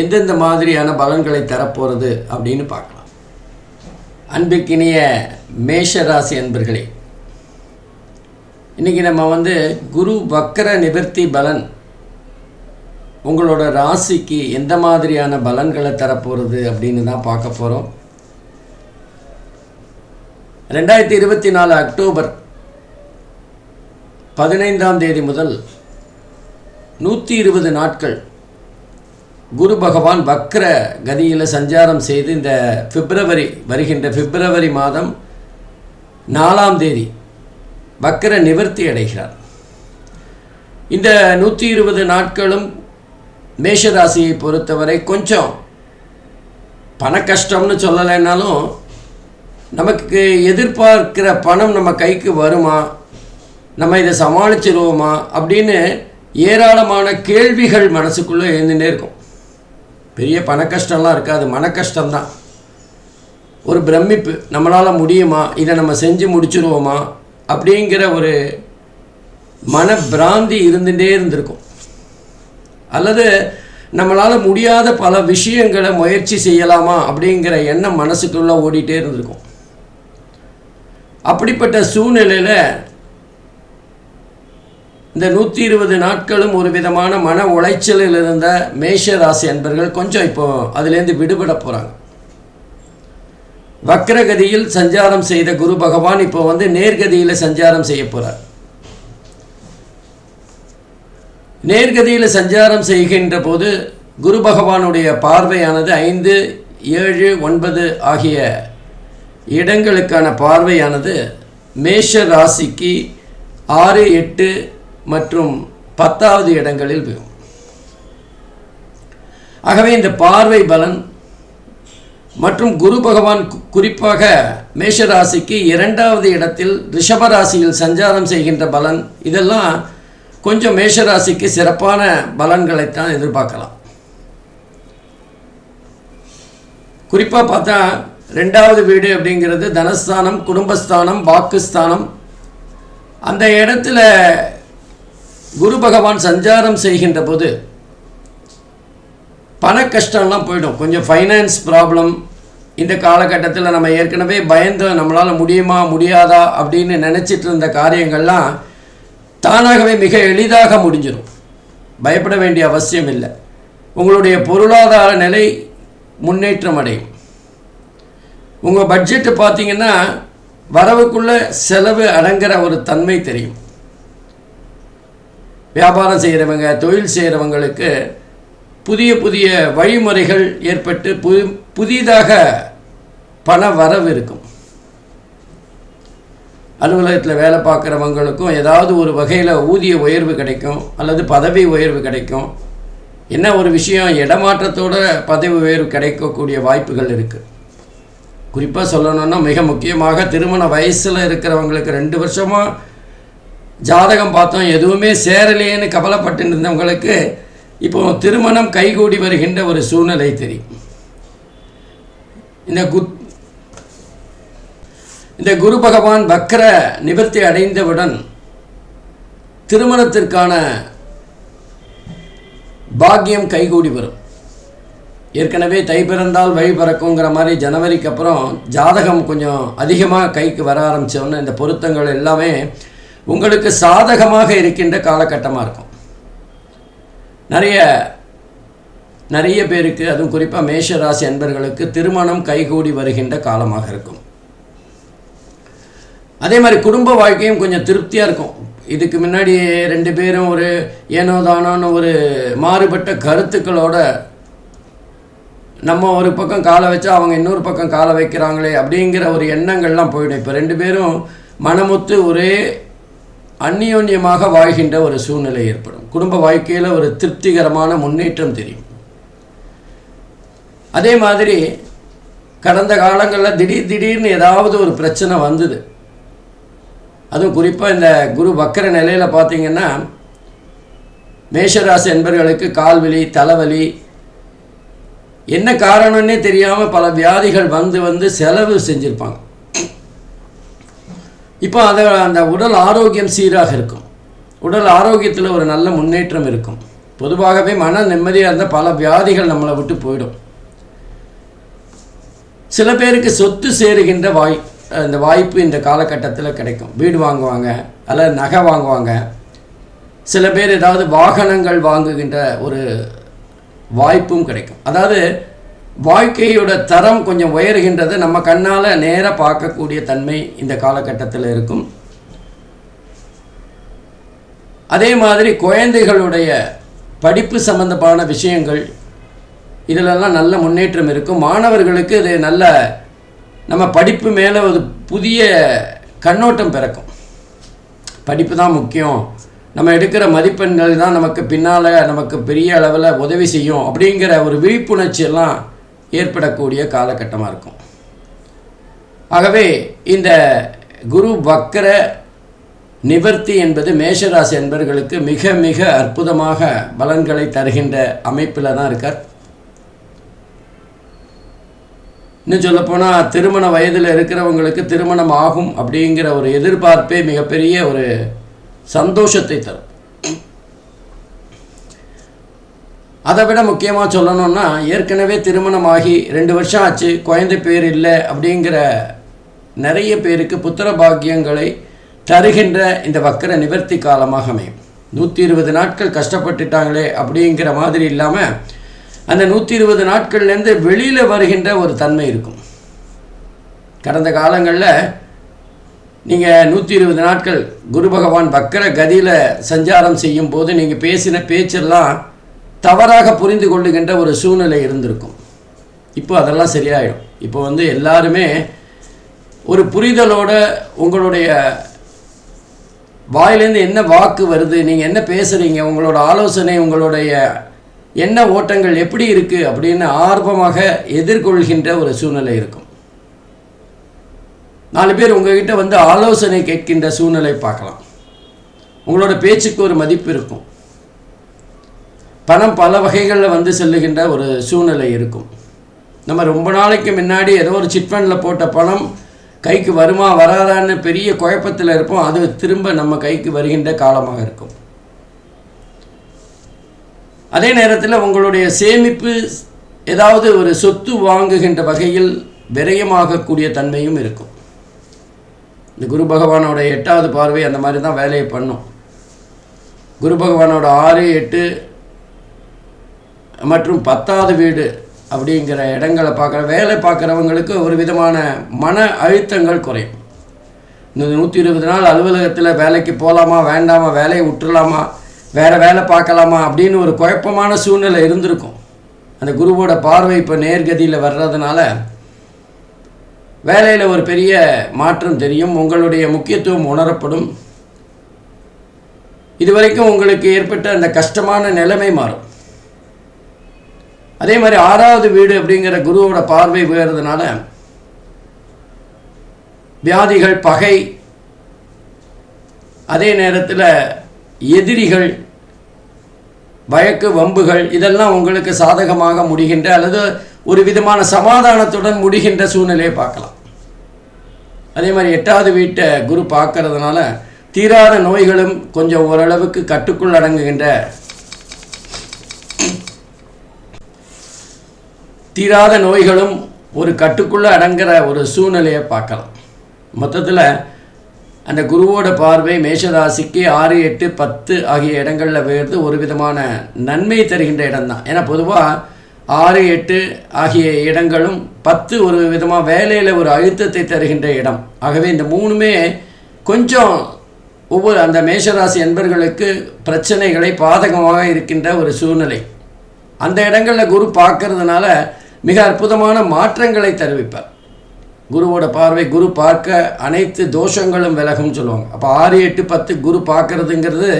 எந்தெந்த மாதிரியான பலன்களை தரப்போகிறது அப்படின்னு பார்க்கலாம். அன்பிற்கினிய மேஷ ராசி அன்பர்களே இன்றைக்கி நம்ம வந்து குரு வக்கர நிவர்த்தி பலன் உங்களோட ராசிக்கு எந்த மாதிரியான பலன்களை தரப்போகிறது அப்படின்னு தான் பார்க்க போகிறோம் ரெண்டாயிரத்தி இருபத்தி நாலு அக்டோபர் பதினைந்தாம் தேதி முதல் நூற்றி இருபது நாட்கள் குரு பகவான் வக்ர கதியில் சஞ்சாரம் செய்து இந்த பிப்ரவரி வருகின்ற பிப்ரவரி மாதம் நாலாம் தேதி வக்ர நிவர்த்தி அடைகிறார். இந்த நூற்றி இருபது நாட்களும் மேஷராசியை பொறுத்தவரை கொஞ்சம் பண கஷ்டம்னு சொல்லலைன்னாலும் நமக்கு எதிர்பார்க்கிற பணம் நம்ம கைக்கு வருமா? நம்ம இதை சமாளிச்சிருவோமா? அப்படின்னு ஏராளமான கேள்விகள் மனசுக்குள்ளே எழுந்துகிட்டே இருக்கும். பெரிய பண கஷ்டம்லாம் இருக்காது மன கஷ்டம்தான் ஒரு பிரமிப்பு நம்மளால் முடியுமா? இதை நம்ம செஞ்சு முடிச்சிருவோமா? அப்படிங்கிற ஒரு மன பிராந்தி இருந்துகிட்டே இருந்திருக்கும். அல்லது நம்மளால் முடியாத பல விஷயங்களை முயற்சி செய்யலாமா? அப்படிங்கிற எண்ணம் மனசுக்குள்ளே ஓடிட்டே இருந்திருக்கும். அப்படிப்பட்ட சூழ்நிலையில் இந்த நூற்றி இருபது நாட்களும் ஒரு விதமான மன உளைச்சலில் இருந்த மேஷ ராசி அன்பர்கள் கொஞ்சம் இப்போ அதுலேருந்து விடுபட போகிறாங்க வக்ரகதியில் சஞ்சாரம் செய்த குரு பகவான் இப்போ வந்து நேர்கதியில் சஞ்சாரம் செய்ய போகிறார் நேர்கதியில் சஞ்சாரம் செய்கின்ற போது குரு பகவானுடைய பார்வையானது ஐந்து ஏழு ஒன்பது ஆகிய இடங்களுக்கான பார்வையானது மேஷ ராசிக்கு ஆறு எட்டு மற்றும் பத்தாவது இடங்களில் விழும். ஆகவே இந்த பார்வை பலன் மற்றும் குரு பகவான் குறிப்பாக மேஷராசிக்கு இரண்டாவது இடத்தில் ரிஷபராசியில் சஞ்சாரம் செய்கின்ற பலன் இதெல்லாம் கொஞ்சம் மேஷராசிக்கு சிறப்பான பலன்களைத்தான் எதிர்பார்க்கலாம். குறிப்பாக பார்த்தா ரெண்டாவது வீடு அப்படிங்கிறது தனஸ்தானம் குடும்பஸ்தானம் வாக்குஸ்தானம். அந்த இடத்துல குரு பகவான் சஞ்சாரம் செய்கின்ற போது பண கஷ்டம்லாம் போயிடும். கொஞ்சம் ஃபைனான்ஸ் ப்ராப்ளம் இந்த காலகட்டத்தில் நம்ம ஏற்கனவே பயந்து நம்மளால் முடியுமா முடியாதா அப்படின்னு நினச்சிட்டு இருந்த காரியங்கள்லாம் தானாகவே மிக எளிதாக முடிஞ்சிடும் பயப்பட வேண்டிய அவசியம் இல்லை. உங்களுடைய பொருளாதார நிலை முன்னேற்றம் அடையும். உங்கள் பட்ஜெட்டு பார்த்தீங்கன்னா வரவுக்குள்ளே செலவு அடங்குற ஒரு தன்மை தெரியும். வியாபாரம் செய்கிறவங்க தொழில் செய்கிறவங்களுக்கு புதிய புதிய வழிமுறைகள் ஏற்பட்டு புது புதிதாக பண வரவு இருக்கும். அலுவலகத்தில் வேலை பார்க்குறவங்களுக்கும் ஏதாவது ஒரு வகையில் ஊதிய உயர்வு கிடைக்கும் அல்லது பதவி உயர்வு கிடைக்கும். என்ன ஒரு விஷயம் இடமாற்றத்தோட பதவி உயர்வு கிடைக்கக்கூடிய வாய்ப்புகள் இருக்குது குறிப்பாக சொல்லணும்னா மிக முக்கியமாக திருமண வயசில் இருக்கிறவங்களுக்கு ரெண்டு வருஷமாக ஜாதகம் பார்த்தோம் எதுவுமே சேரலேன்னு கவலைப்பட்டு இருந்தவங்களுக்கு இப்போ திருமணம் கைகூடி வருகின்ற ஒரு சூழ்நிலை தெரியும் இந்த குத் இந்த குரு பகவான் வக்கர நிவர்த்தி அடைந்தவுடன் திருமணத்திற்கான பாக்கியம் கைகூடி வரும். ஏற்கனவே தை பிறந்தால் வழி பிறக்குங்கிற மாதிரி ஜனவரிக்கு அப்புறம் ஜாதகம் கொஞ்சம் அதிகமாக கைக்கு வர ஆரம்பித்தோன்னு இந்த பொருத்தங்கள் எல்லாமே உங்களுக்கு சாதகமாக இருக்கின்ற காலகட்டமாக இருக்கும். நிறைய நிறைய பேருக்கு அதுவும் குறிப்பாக மேஷராசி அன்பர்களுக்கு திருமணம் கைகூடி வருகின்ற காலமாக இருக்கும். அதே மாதிரி குடும்ப வாழ்க்கையும் கொஞ்சம் திருப்தியாக இருக்கும். இதுக்கு முன்னாடி ரெண்டு பேரும் ஒரு ஏனோ தானோன்னு ஒரு மாறுபட்ட கருத்துக்களோட நம்ம ஒரு பக்கம் காலை வச்சா அவங்க இன்னொரு பக்கம் காலை வைக்கிறாங்களே அப்படிங்கிற ஒரு எண்ணங்கள்லாம் போயிடும். இப்போ ரெண்டு பேரும் மனமுத்து ஒரே அந்நியோன்யமாக வாழ்கின்ற ஒரு சூழ்நிலை ஏற்படும். குடும்ப வாழ்க்கையில் ஒரு திருப்திகரமான முன்னேற்றம் தெரியும். அதே மாதிரி கடந்த காலங்களில் திடீர் திடீர்னு ஏதாவது ஒரு பிரச்சனை வந்தது. அதுவும் குறிப்பாக இந்த குரு வக்கர நிலையில் பார்த்தீங்கன்னா மேஷராசி என்பர்களுக்கு கால்வலி தலைவலி என்ன காரணம்னே தெரியாமல் பல வியாதிகள் வந்து வந்து செலவு செஞ்சுருப்பாங்க. இப்போ அதை அந்த உடல் ஆரோக்கியம் சீராக இருக்கும். உடல் ஆரோக்கியத்தில் ஒரு நல்ல முன்னேற்றம் இருக்கும். பொதுவாகவே மன நிம்மதியாக இருந்தால் பல வியாதிகள் நம்மளை விட்டு போயிடும். சில பேருக்கு சொத்து சேருகின்ற வாய் இந்த வாய்ப்பு இந்த காலகட்டத்தில் கிடைக்கும். வீடு வாங்குவாங்க அல்லது நகை வாங்குவாங்க. சில பேர் ஏதாவது வாகனங்கள் வாங்குகின்ற ஒரு வாய்ப்பும் கிடைக்கும். அதாவது வாழ்க்கையோட தரம் கொஞ்சம் உயர்கின்றது நம்ம கண்ணால் நேராக பார்க்கக்கூடிய தன்மை இந்த காலகட்டத்தில் இருக்கும். அதே மாதிரி குழந்தைகளுடைய படிப்பு சம்பந்தமான விஷயங்கள் இதிலெல்லாம் நல்ல முன்னேற்றம் இருக்கும். மாணவர்களுக்கு இது நல்ல நம்ம படிப்பு மேலே ஒரு புதிய கண்ணோட்டம் பிறக்கும். படிப்பு தான் முக்கியம். நம்ம எடுக்கிற மதிப்பெண்கள் தான் நமக்கு பின்னால் நமக்கு பெரிய அளவில் உதவி செய்யும் அப்படிங்கிற ஒரு விழிப்புணர்ச்சியெல்லாம் ஏற்படக்கூடிய காலகட்டமாக இருக்கும். ஆகவே இந்த குரு வக்கர நிவர்த்தி என்பது மேஷராசி என்பர்களுக்கு மிக மிக அற்புதமாக பலன்களை தருகின்ற அமைப்பில் தான் இருக்கார். இன்னும் சொல்லப்போனால் திருமண வயதில் இருக்கிறவங்களுக்கு திருமணம் ஆகும் அப்படிங்கிற ஒரு எதிர்பார்ப்பே மிகப்பெரிய ஒரு சந்தோஷத்தை தரும். அதை விட முக்கியமாக சொல்லணும்னா ஏற்கனவே திருமணமாகி ரெண்டு வருஷம் ஆச்சு குழந்தை பேர் இல்லை அப்படிங்கிற நிறைய பேருக்கு புத்திர பாக்கியங்களை தருகின்ற இந்த வக்கர நிவர்த்தி காலமாக அமையும். நூற்றி இருபது நாட்கள் கஷ்டப்பட்டுட்டாங்களே அப்படிங்கிற மாதிரி இல்லாமல் அந்த நூற்றி இருபது நாட்கள்லேருந்து வெளியில் வருகின்ற ஒரு தன்மை இருக்கும். கடந்த காலங்களில் நீங்கள் நூற்றி இருபது நாட்கள் குரு பகவான் வக்கர கதியில் சஞ்சாரம் செய்யும் போது நீங்கள் பேசின பேச்செல்லாம் தவறாக புரிந்து கொள்ளுகின்ற ஒரு சூழ்நிலை இருந்திருக்கும். இப்போ அதெல்லாம் சரியாயிடும். இப்போ வந்து எல்லாருமே ஒரு புரிதலோட உங்களுடைய வாயிலேருந்து என்ன வாக்கு வருது நீங்கள் என்ன பேசுகிறீங்க உங்களோட ஆலோசனை உங்களுடைய என்ன ஓட்டங்கள் எப்படி இருக்குது அப்படின்னு ஆர்வமாக எதிர்கொள்கின்ற ஒரு சூழ்நிலை இருக்கும். நாலு பேர் உங்ககிட்ட வந்து ஆலோசனை கேட்கின்ற சூழ்நிலை பார்க்கலாம். உங்களோட பேச்சுக்கு ஒரு மதிப்பு இருக்கும். பணம் பல வகைகளில் வந்து செல்லுகின்ற ஒரு சூழ்நிலை இருக்கும். நம்ம ரொம்ப நாளைக்கு முன்னாடி ஏதோ ஒரு சிட்ஃபண்டில் போட்ட பணம் கைக்கு வருமா வராதான்னு பெரிய குழப்பத்தில் இருப்போம். அது திரும்ப நம்ம கைக்கு வருகின்ற காலமாக இருக்கும். அதே நேரத்தில் உங்களுடைய சேமிப்பு ஏதாவது ஒரு சொத்து வாங்குகின்ற வகையில் விரயமாகக்கூடிய தன்மையும் இருக்கும். இந்த குரு பகவானோட எட்டாவது பார்வை அந்த மாதிரி தான் வேலையை பண்ணும். குரு பகவானோட ஆறு எட்டு மற்றும் பத்தாவது வீடு அப்படிங்கிற இடங்களை பார்க்குற வேலை பார்க்குறவங்களுக்கு ஒரு விதமான மன அழுத்தங்கள் குறையும். இந்த நூற்றி இருபது நாள் அலுவலகத்தில் வேலைக்கு போகலாமா வேண்டாமா வேலையை விட்டுறலாமா வேறு வேலை பார்க்கலாமா அப்படின்னு ஒரு குழப்பமான சூழ்நிலை இருந்திருக்கும். அந்த குருவோட பார்வை இப்போ நேர்கதியில் வர்றதுனால வேலையில் ஒரு பெரிய மாற்றம் தெரியும் உங்களுடைய முக்கியத்துவம் உணரப்படும். இதுவரைக்கும் உங்களுக்கு ஏற்பட்ட அந்த கஷ்டமான நிலைமை மாறும். அதே மாதிரி ஆறாவது வீடு அப்படிங்கிற குருவோட பார்வை உயர்றதுனால வியாதிகள் பகை அதே நேரத்தில் எதிரிகள் வழக்கு வம்புகள் இதெல்லாம் உங்களுக்கு சாதகமாக முடிகின்ற அல்லது ஒரு விதமான சமாதானத்துடன் முடிகின்ற சூழ்நிலையை பார்க்கலாம். அதே மாதிரி எட்டாவது வீட்டை குரு பார்க்கறதுனால தீராத நோய்களும் கொஞ்சம் ஓரளவுக்கு கட்டுக்குள் அடங்குகின்ற தீராத நோய்களும் ஒரு கட்டுக்குள்ளே அடங்குற ஒரு சூழ்நிலையை பார்க்கலாம். மொத்தத்தில் அந்த குருவோட பார்வை மேஷராசிக்கு ஆறு எட்டு பத்து ஆகிய இடங்களில் விழுந்து ஒரு விதமான நன்மை தருகின்ற இடம்தான். ஏன்னா பொதுவாக ஆறு எட்டு ஆகிய இடங்களும் பத்து ஒரு விதமாக வேலையில் ஒரு அழுத்தத்தை தருகின்ற இடம். ஆகவே இந்த மூணுமே கொஞ்சம் ஒவ்வொரு அந்த மேஷராசி என்பர்களுக்கு பிரச்சனைகளை பாதகமாக இருக்கின்ற ஒரு சூழ்நிலை. அந்த இடங்களில் குரு பார்க்கறதுனால மிக அற்புதமான மாற்றங்களை தருவிப்பார். குருவோட பார்வை குரு பார்க்க அனைத்து தோஷங்களும் விலகும் சொல்லுவாங்க. அப்போ ஆறு எட்டு பத்து குரு பார்க்கறதுங்கிறது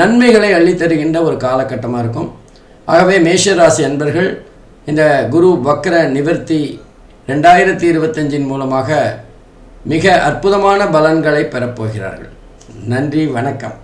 நன்மைகளை அள்ளித்தருகின்ற ஒரு காலகட்டமாக இருக்கும். ஆகவே மேஷராசி அன்பர்கள் இந்த குரு வக்ர நிவர்த்தி ரெண்டாயிரத்தி இருபத்தஞ்சின் மூலமாக மிக அற்புதமான பலன்களை பெறப்போகிறார்கள். நன்றி வணக்கம்.